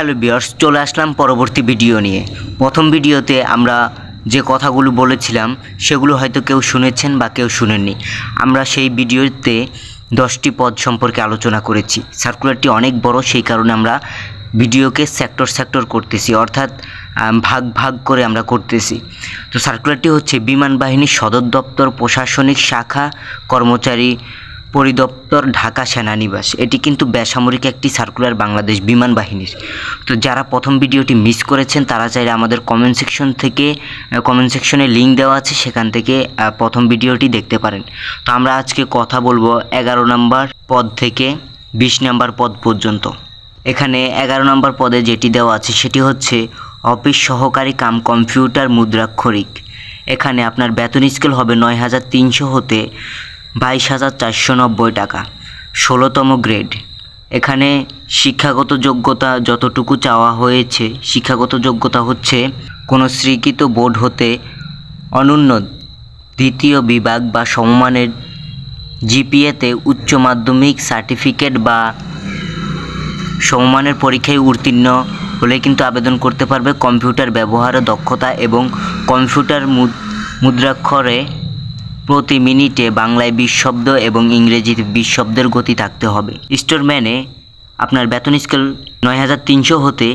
Hello বিয়ার্স চলে আসলাম পরবর্তী video নিয়ে। প্রথম ভিডিওতে আমরা যে কথাগুলো বলেছিলাম, সেগুলো হয়তো কেউ শুনেছেন বা কেউ শুনেননি। আমরা সেই ভিডিওতে দশটি পদ সম্পর্কে আলোচনা করেছি। সার্কুলারটি অনেক বড়, সেই কারণে আমরা ভিডিওকে সেক্টর সেক্টর করতেছি, অর্থাৎ ভাগ ভাগ করে আমরা করতেছি। তো সার্কুলারটি হচ্ছে বিমান বাহিনীর সদর দপ্তর, প্রশাসনিক শাখা, কর্মচারী পরিদপ্তর ঢাকা সেনানিবাস। এটি কিন্তু বেসামরিক একটি সার্কুলার বাংলাদেশ বিমান বাহিনীর। তো যারা প্রথম ভিডিওটি মিস করেছেন, তারা চাইলে আমাদের কমেন্ট সেকশন থেকে কমেন্ট সেকশনে লিঙ্ক দেওয়া আছে, সেখান থেকে প্রথম ভিডিওটি দেখতে পারেন। তো আমরা আজকে কথা বলব এগারো নম্বর পদ থেকে বিশ নম্বর পদ পর্যন্ত। এখানে এগারো নম্বর পদে যেটি দেওয়া আছে, সেটি হচ্ছে অফিস সহকারী কাম কম্পিউটার মুদ্রাক্ষরিক। এখানে আপনার বেতন স্কেল হবে নয় হাজার তিনশো হতে বাইশ হাজার চারশো নব্বই টাকা, ষোলোতম গ্রেড। এখানে শিক্ষাগত যোগ্যতা যতটুকু চাওয়া হয়েছে, শিক্ষাগত যোগ্যতা হচ্ছে কোনো স্বীকৃত বোর্ড হতে অনন্য দ্বিতীয় বিভাগ বা সমমানের জিপিএতে উচ্চ মাধ্যমিক সার্টিফিকেট বা সমমানের পরীক্ষায় উত্তীর্ণ হলে কিন্তু আবেদন করতে পারবে কম্পিউটার ব্যবহারে, দক্ষতা এবং কম্পিউটার মুদ- মুদ্রাক্ষরে প্রতি মিনিটে বাংলায় বিশ শব্দ এবং ইংরেজিতে বিশ শব্দের গতি থাকতে হবে। স্টোরম্যানে আপনার বেতন স্কেল নয় হাজার তিনশো হতে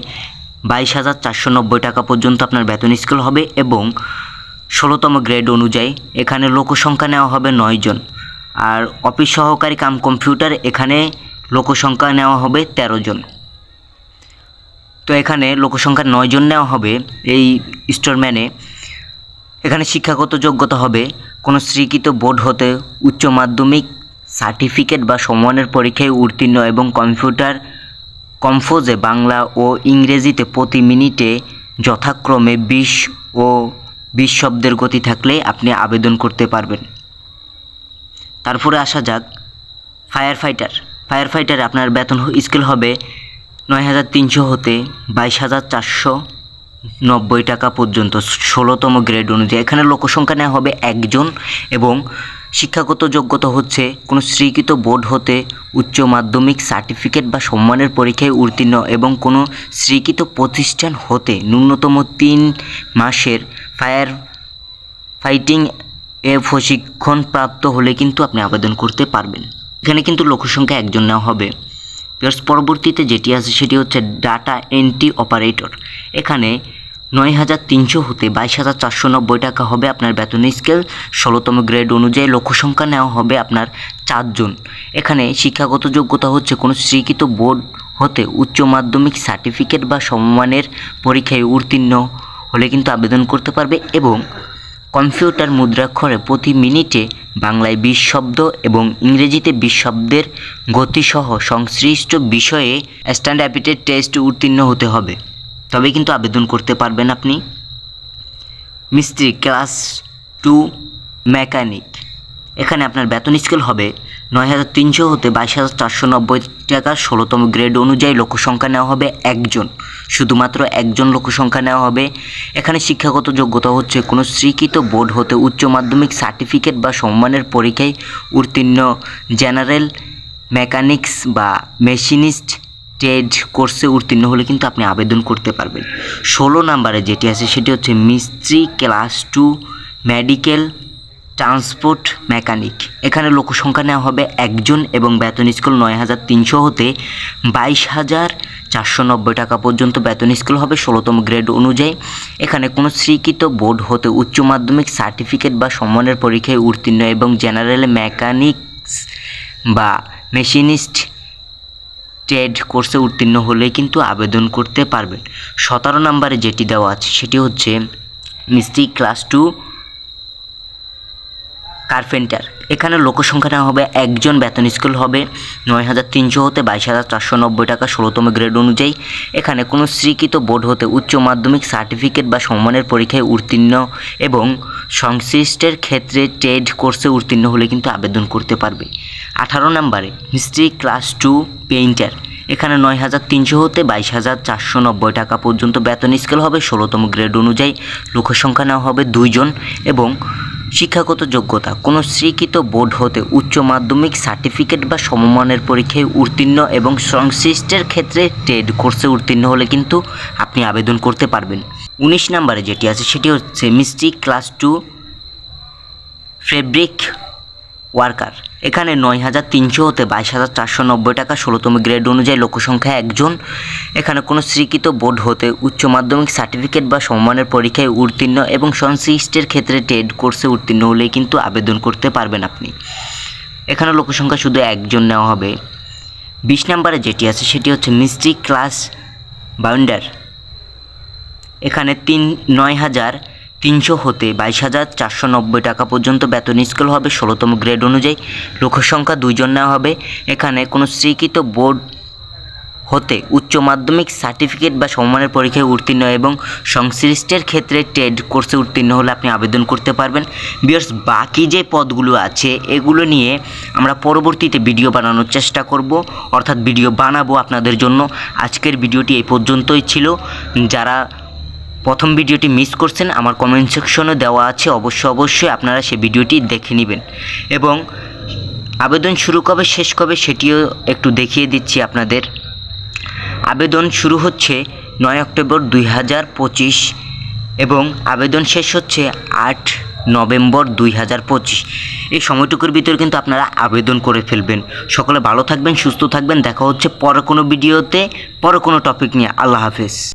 বাইশ হাজার চারশো নব্বই টাকা পর্যন্ত আপনার বেতন স্কেল হবে এবং ষোলোতম গ্রেড অনুযায়ী এখানে লোকসংখ্যা নেওয়া হবে নয় জন। আর অফিস সহকারী কাম কম্পিউটার এখানে লোকসংখ্যা নেওয়া হবে তেরো জন। তো এখানে লোকসংখ্যা নয় জন নেওয়া হবে। এই স্টোরম্যানে এখানে শিক্ষাগত যোগ্যতা হবে কোনো স্বীকৃত বোর্ড হতে উচ্চ মাধ্যমিক সার্টিফিকেট বা সমমানের পরীক্ষায় উত্তীর্ণ এবং কম্পিউটার কম্পোজে বাংলা ও ইংরেজিতে প্রতি মিনিটে যথাক্রমে বিশ ও বিশ শব্দের গতি থাকলে আপনি আবেদন করতে পারবেন। তারপরে আসা যাক ফায়ার ফাইটার ফায়ার ফাইটারে আপনার বেতন স্কেল হবে নয় হাজার তিনশো হতে বাইশ হাজার চারশো। নব্বই টাকা পর্যন্ত, ষোলোতম গ্রেড অনুযায়ী। এখানে লোকসংখ্যা নেওয়া হবে একজন এবং শিক্ষাগত যোগ্যতা হচ্ছে কোনো স্বীকৃত বোর্ড হতে উচ্চ মাধ্যমিক সার্টিফিকেট বা সম্মানের পরীক্ষায় উত্তীর্ণ এবং কোনো স্বীকৃত প্রতিষ্ঠান হতে ন্যূনতম তিন মাসের ফায়ার ফাইটিং এ প্রশিক্ষণ প্রাপ্ত হলে কিন্তু আপনি আবেদন করতে পারবেন। এখানে কিন্তু লোকসংখ্যা একজন নেওয়া হবে। প্লাস পরবর্তীতে যেটি আছে সেটি হচ্ছে ডাটা এন্ট্রি অপারেটর এখানে নয় হাজার তিনশো হতে বাইশ হাজার চারশো নব্বই টাকা হবে আপনার বেতন স্কেল ষোলোতম গ্রেড অনুযায়ী লক্ষ্যসংখ্যা নেওয়া হবে আপনার চারজন। এখানে শিক্ষাগত যোগ্যতা হচ্ছে কোনো স্বীকৃত বোর্ড হতে উচ্চ মাধ্যমিক সার্টিফিকেট বা সমমানের পরীক্ষায় উত্তীর্ণ হলে কিন্তু আবেদন করতে পারবে এবং কম্পিউটার মুদ্রাক্ষরে প্রতি মিনিটে বাংলায় বিশ শব্দ এবং ইংরেজিতে বিশ শব্দের গতিসহ সংশ্লিষ্ট বিষয়ে স্ট্যান্ড অ্যাপিটেড টেস্ট উত্তীর্ণ হতে হবে। তবে কিন্তু আবেদন করতে পারবেন আপনি। মিস্ত্রি, ক্লাস টু, মেকানিক। এখানে আপনার বেতন স্কেল হবে নয় হাজার তিনশো হতে বাইশ হাজার চারশো নব্বই টাকা ষোলোতম গ্রেড অনুযায়ী লোকসংখ্যা নেওয়া হবে একজন। শুধুমাত্র একজন লোকসংখ্যা নেওয়া হবে। এখানে শিক্ষাগত যোগ্যতা হচ্ছে কোনো স্বীকৃত বোর্ড হতে উচ্চ মাধ্যমিক সার্টিফিকেট বা সম্মানের পরীক্ষায় উত্তীর্ণ জেনারেল মেকানিক্স বা মেশিনিস্ট ট্রেড কোর্সে উত্তীর্ণ হলে কিন্তু আপনি আবেদন করতে পারবেন। ষোলো নাম্বারে যেটি আছে সেটি হচ্ছে মিস্ত্রি class two medical transport mechanic. এখানে লোকসংখ্যা নেওয়া হবে একজন এবং বেতন স্কুল নয় হাজার তিনশো হতে বাইশ হাজার চারশো নব্বই টাকা পর্যন্ত। বেতন স্কুল হবে ষোলোতম গ্রেড অনুযায়ী। এখানে কোনো স্বীকৃত বোর্ড হতে উচ্চ মাধ্যমিক সার্টিফিকেট বা সম্মানের পরীক্ষায় উত্তীর্ণ এবং জেনারেল মেকানিক্স বা মেশিনিস্ট ট্রেড কোর্সে উত্তীর্ণ হলে কিন্তু আবেদন করতে পারবেন। সতেরো নম্বরে যেটি দেওয়া আছে সেটি হচ্ছে মিস্ত্রি ক্লাস টু কার্পেন্টার। এখানে লোকসংখ্যা হবে একজন, বেতন স্কুল হবে নয় হাজার তিনশো হতে বাইশ হাজার চারশো নব্বই টাকা ষোলোতম গ্রেড অনুযায়ী। এখানে কোনো স্বীকৃত বোর্ড হতে উচ্চ মাধ্যমিক সার্টিফিকেট বা সম্মানের পরীক্ষায় উত্তীর্ণ এবং সংশ্লিষ্টের ক্ষেত্রে ট্রেড কোর্সে উত্তীর্ণ হলে কিন্তু আবেদন করতে পারবে। আঠারো নম্বরে মিস্ত্রি ক্লাস টু পেইন্টার। এখানে নয় হাজার তিনশো হতে বাইশ হাজার চারশো নব্বই টাকা পর্যন্ত বেতন স্কেল হবে ষোলোতম গ্রেড অনুযায়ী। লোকসংখ্যা নেওয়া হবে দুইজন এবং শিক্ষাগত যোগ্যতা। কোনো স্বীকৃত বোর্ড হতে উচ্চ মাধ্যমিক সার্টিফিকেট বা সমমানের পরীক্ষায় উত্তীর্ণ এবং সংশ্লিষ্টের ক্ষেত্রে ট্রেড কোর্সে উত্তীর্ণ হলে কিন্তু আপনি আবেদন করতে পারবেন। উনিশ নম্বরে যেটি আছে, সেটি হচ্ছে মিস্ট্রি ক্লাস টু ফেব্রিক ওয়ার্কার। এখানে নয় হাজার তিনশো হতে বাইশ হাজার চারশো নব্বই টাকা। ষোলোতম গ্রেড অনুযায়ী লোকসংখ্যা একজন। এখানে কোনো স্বীকৃত বোর্ড হতে উচ্চ মাধ্যমিক সার্টিফিকেট বা সম্মানের পরীক্ষায় উত্তীর্ণ এবং সংশ্লিষ্টের ক্ষেত্রে ট্রেড কোর্সে উত্তীর্ণ হলেই কিন্তু আবেদন করতে পারবেন আপনি। এখানে লোকসংখ্যা শুধু একজন নেওয়া হবে। বিশ নম্বরে যেটি আছে সেটি হচ্ছে মিস্ট্রি ক্লাস বাউন্ডার এখানে তিন নয় হাজার তিনশো হতে বাইশ হাজার চারশো নব্বই টাকা পর্যন্ত বেতন স্কেল হবে। ষোলোতম গ্রেড অনুযায়ী লোকসংখ্যা দুইজন নেওয়া হবে। এখানে কোনো স্বীকৃত বোর্ড হতে উচ্চ মাধ্যমিক সার্টিফিকেট বা সম্মানের পরীক্ষায় উত্তীর্ণ এবং সংশ্লিষ্টের ক্ষেত্রে ট্রেড কোর্সে উত্তীর্ণ হলে আপনি আবেদন করতে পারবেন। বিয়ার্স বাকি যে পদগুলো আছে, এগুলো নিয়ে আমরা পরবর্তীতে ভিডিও বানানোর চেষ্টা করব। অর্থাৎ ভিডিও বানাবো আপনাদের জন্য। আজকের ভিডিওটি এই পর্যন্তই ছিল। যারা প্রথম ভিডিওটি মিস করছেন, আমার কমেন্ট সেকশনে দেওয়া আছে, অবশ্যই অবশ্যই আপনারা সেই ভিডিওটি দেখে নেবেন। এবং আবেদন শুরু কবে, শেষ কবে সেটিও একটু দেখিয়ে দিচ্ছি আপনাদের। আবেদন শুরু হচ্ছে নয় অক্টোবর দুই হাজার পঁচিশ এবং আবেদন শেষ হচ্ছে আট নভেম্বর দুই হাজার পঁচিশ। এই সময়টুকুর ভিতরে কিন্তু আপনারা আবেদন করে ফেলবেন। সকলে ভালো থাকবেন, সুস্থ থাকবেন। দেখা হচ্ছে পরে কোনো ভিডিওতে, পরে কোনো টপিক নিয়ে। আল্লাহ হাফেজ।